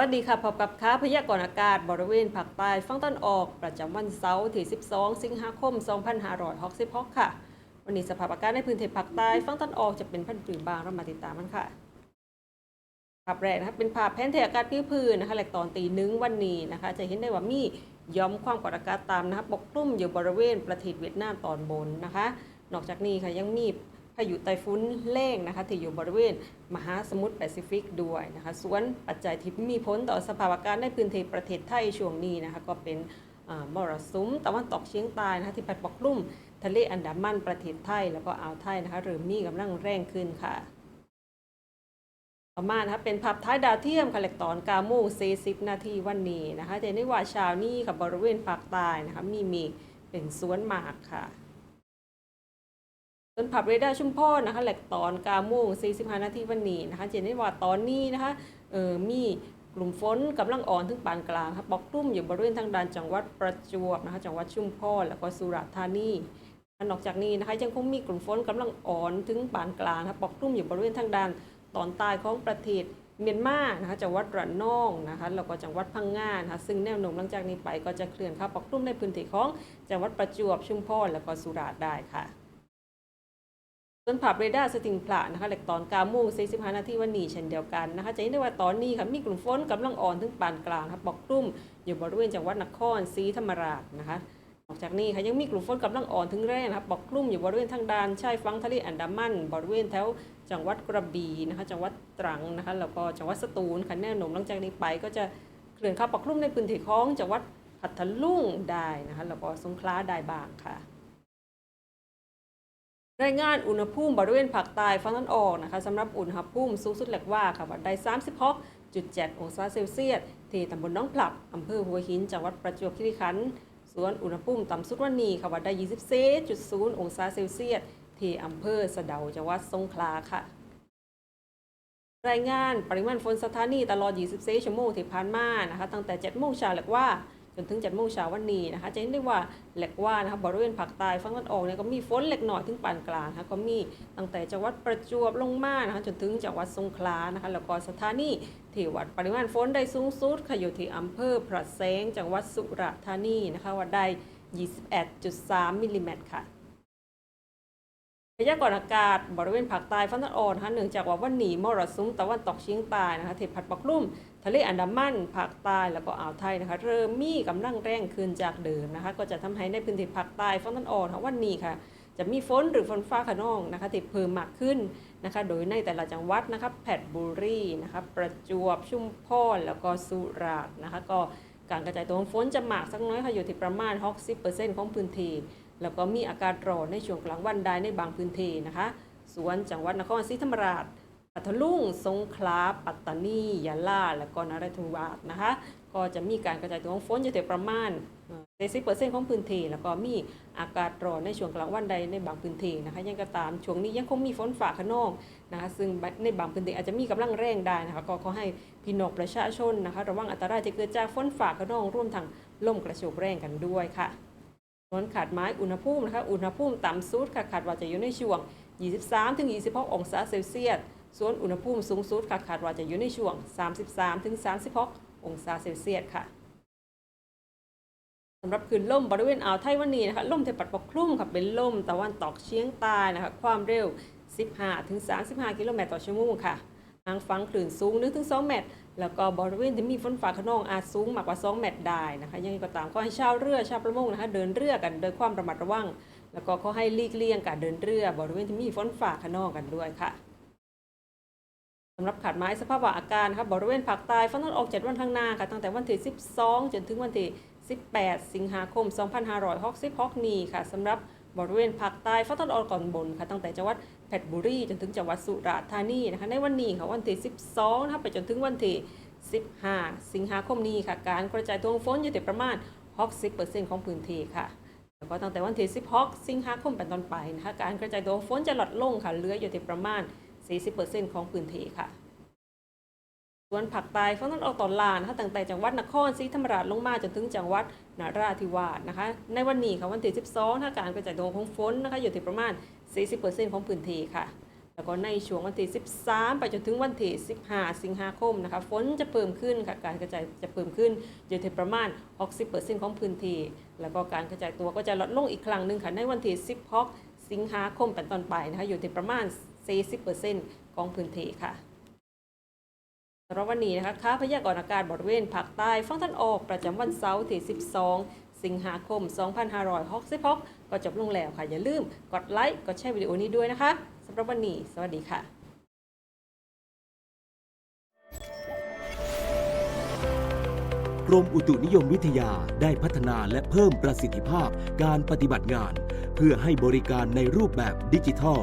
วัสดีค่ะพบกับค้าพยากรณ์อากาศบริเวณภาคใต้ฝั่งตะวันออกประจำวันเสาร์ที่ 12 สิงหาคม 2566 ค่ะ วันนี้สภาพอากาศในพื้นที่ภาคใต้ฝั่งตะวันออกจะเป็นพันธุ์ผืนบางเรามาติดตามมันค่ะ ภาพแรกนะคะเป็นภาพแผนที่อากาศผิวพื้นนะคะแหลกตอนตีหนึ่งวันนี้นะคะ จะเห็นได้ว่ามีย้อมความกดอากาศต่ำนะคะปกคลุมอยู่บริเวณประเทศเวียดนามตอนบนนะคะ นอกจากนี้ค่ะยังมี พายุไต้ฝุ่นเล่งนะคะที่อยู่บริเวณมหาสมุทรแปซิฟิกด้วยนะคะส่วนปัจจัยที่มีผลต่อสภาพอากาศในพื้นที่ประเทศไทยช่วงนี้นะคะก็เป็นมรสุมตะวันตกเฉียงใต้นะคะที่พัดปกคลุมทะเลอันดามันประเทศไทยแล้วก็อ่าวไทยนะคะเริ่มมีกำลังแรงขึ้นค่ะต่อมานะคะเป็นภาพท้ายดาวเทียมค่ะแหลกตอนกาโมง40 นาทีวันนี้นะคะจะเห็นได้ว่าเช้านี้กับบริเวณภาคใต้นะคะมีเมฆเป็นสวนหมากค่ะ ส่วนผับเรดาร์ชุมพรนะคะแหลกตอนกาโมง45 นาทีวันนี้นะคะจเห็นได้ว่าตอนนี้นะคะเออมีกลุ่มฝนกำลังอ่อนถึงปานกลางครับปกคลุมอยู่บริเวณทางด้านจังหวัดประจวบนะคะจังหวัดชุมพรแล้วก็สุราษฎร์ธานีนอกจากนี้นะคะยังคงมีกลุ่มฝนกำลังอ่อนถึงปานกลางนะคะปกคลุมอยู่บริเวณทางด้านตอนใต้ของประเทศเมียนมานะคะจังหวัดระนองนะคะแล้วก็จังหวัดพังงานะคะซึ่งแนวโน้มหลังจากนี้ไปก็จะเคลื่อนเข้าปกคลุมในพื้นที่ของจังหวัดประจวบชุมพรแล้วก็สุราษฎร์ได้ค่ะ ส่วนภาพเรดาร์สติงพระนะคะเหล็กตอน9โมง45นาทีวันนี้เช่นเดียวกันนะคะจะเห็นได้ว่าตอนนี้ค่ะมีกลุ่มฝนกำลังอ่อนถึงปานกลางค่ะปกคลุมอยู่บริเวณจังหวัดนครศรีธรรมราชนะคะนอกจากนี้ค่ะยังมีกลุ่มฝนกำลังอ่อนถึงแรงนะครับปกคลุมอยู่บริเวณทางด้านชายฝั่งทะเลอันดามัน บริเวณแถวจังหวัดกระบี่นะคะจังหวัดตรังนะคะแล้วก็จังหวัดสตูลค่ะแนวโน้มหลังจากนี้ไปก็จะเคลื่อนเข้าปกคลุมในพื้นที่ของจังหวัดพัทลุงได้นะคะแล้วก็สงขลาได้บ้างค่ะ รายงานอุณหภูมิบริเวณภาคใต้ฝั่งตะวันออกนะคะสำหรับอุณหภูมิสูงสุดแหลกว่าค่ะวัดได้36.7 องศาเซลเซียส ที่ตำบลน้องผลับอำเภอหัวหินจังหวัดประจวบคีรีขันธ์ส่วนอุณหภูมิต่ำสุดวันนี้ค่ะวัดได้ 24.0 องศาเซลเซียส ที่อำเภอสะเดาจังหวัดสงขลาค่ะ รายงานปริมาณฝนสถานีตลอด 24 ชั่วโมงที่ผ่านมานะคะตั้งแต่ 7 โมงเช้าแหลกว่า จนถึงจัดโมงเช้าวันนี้นะคะจะเห็นได้ว่าแหลกว่านะคะบริเวณภาคใต้ฝั่งตะวันออกเนี่ยก็มีฝนเล็กน้อยถึงปานกลางนะคะก็มีตั้งแต่จังหวัดประจวบลงมานะคะจนถึงจังหวัดสงขลานะคะแล้วก็สถานีที่วัดปริมาณฝนได้สูงสุดค่ะอยู่ที่อำเภอพระแสงจังหวัดสุราษฎร์ธานีนะคะวัดได้ 28.3มิลลิเมตรค่ะ พยากรณ์อากาศบริเวณภาคใต้ฝั่งตะวันออกนะคะเนื่องจากว่าวันนี้มรสุมตะวันตกเฉียงใต้นะคะเทพัดปกคลุ่ม ทะเลอันดามันภาคใต้แล้วก็อ่าวไทยนะคะเริ่มมีกำลังแรงขึ้นจากเดิมนะคะก็จะทำให้ในพื้นที่ภาคใต้ฝั่งตะวันออกนะวันนี้ค่ะจะมีฝนหรือฝนฟ้าขนองนะคะที่เพิ่มมากขึ้นนะคะโดยในแต่ละจังหวัดนะคะแพทบุรีนะคะประจวบชุมพรแล้วก็สุราษฎร์นะคะก็การกระจายตัวของฝนจะมากสักน้อยค่ะอยู่ที่ประมาณ 60%ของพื้นที่ แล้วก็มีอากาศร้อนในช่วงกลางวันได้ในบางพื้นที่นะคะ ส่วนจังหวัดนครศรีธรรมราชพัทลุงสงขลา ปัตตานียะลา และก็นราธิวาสนะคะ ก็จะมีการกระจายตัวของฝนอยู่ที่ประมาณ70%ของพื้นที่แล้วก็มีอากาศร้อนในช่วงกลางวันใดในบางพื้นที่นะคะ ยังก็ตามช่วงนี้ยังคงมีฝนฝ่าขนองนะคะซึ่งในบางพื้นที่อาจจะมีกำลังแรงได้นะคะก็ขอให้พี่น้องประชาชนนะคะ ระวังอันตรายที่เกิดจากฝนฝ่าขนองร่วมทั้งลมกระโชกแรงกันด้วยค่ะ ส่วนขาดไม้อุณหภูมินะคะอุณหภูมิต่ำสุดค่ะคาดว่าจะอยู่ในช่วง 23-26 องศาเซลเซียส ส่วนอุณหภูมิสูงสุดค่ะคาดว่าจะอยู่ในช่วง 33-36 องศาเซลเซียสค่ะสำหรับคลื่นลมบริเวณอ่าวไทยวันนี้นะคะลมที่ปัดปกคลุมค่ะเป็นลมตะวันตกเฉียงใต้นะคะความเร็ว 15-35 กิโลเมตรต่อชั่วโมงค่ะ ทางฝั่งคลื่นสูง1-2เมตร แล้วก็บริเวณที่มีฝนฟ้าขนองอาจสูงมากกว่า 2 เมตรได้นะคะยังไงก็ตามก็ให้ชาวเรือชาวประมงนะคะเดินเรือกันโดยความระมัดระวัง แล้วก็ขอให้ลีกเลี่ยงการเดินเรือบริเวณที่มีฝนฟ้าขนองกันด้วยค่ะสำหรับขาดไม้สภาพอากาศนะคะบริเวณภาคใต้ฝนตกออก7วันข้างหน้าค่ะตั้งแต่วันที่ 12 จนถึงวันที่ 18 สิงหาคม 2566 นี้ค่ะสำหรับบริเวณภาคใต้ฝนตกออกก่อนบนค่ะตั้งแต่จังหวัด เพชรบุรีจนถึงจังหวัดสุราษฎร์ธานีนะคะในวันนี้ค่ะวันที่12นะคะไปจนถึงวันที่15 สิงหาคมนี้ค่ะการกระจายตัวของฝนอยู่ที่ประมาณ 60%ของพื้นที่ค่ะแล้วก็ตั้งแต่วันที่16สิงหาคมเป็นต้นไปนะคะการกระจายตัวของฝนจะลดลงค่ะเหลืออยู่ที่ประมาณ 40%ของพื้นที่ค่ะ วนภาคใต้ฝั่งตะวันออกตอนล่างนะคะตั้งแต่จังหวัดนครศรีธรรมราชลงมาจนถึงจังหวัดนราธิวาสนะคะ ในวันนี้ค่ะวันที่ 12ถ้าการกระจายตัวของฝนนะคะอยู่ที่ประมาณ 40%ของพื้นที่ค่ะ แล้วก็ในช่วงวันที่ 13 ไปจนถึงวันที่ 15 สิงหาคมนะคะฝนจะเพิ่มขึ้นค่ะการกระจายจะเพิ่มขึ้นอยู่ที่ประมาณ 60%ของพื้นที่ แล้วก็การกระจายตัวก็จะลดลงอีกครั้งหนึ่งค่ะในวันที่ 16 สิงหาคมเป็นต้นไปนะคะอยู่ที่ประมาณ 40%ของพื้นที่ค่ะ สำหรับวันนี้นะคะค่าพยากรณ์อากาศบริเวณภาคใต้ฝั่งตะวันออกประจำวันเสาร์ที่ 12 สิงหาคม 2566 ก็จบลงแล้วค่ะ อย่าลืมกดไลค์กดแชร์วิดีโอนี้ด้วยนะคะสำหรับวันนี้สวัสดีค่ะกรมอุตุนิยมวิทยาได้พัฒนาและเพิ่มประสิทธิภาพการปฏิบัติงาน เพื่อให้บริการในรูปแบบดิจิทัล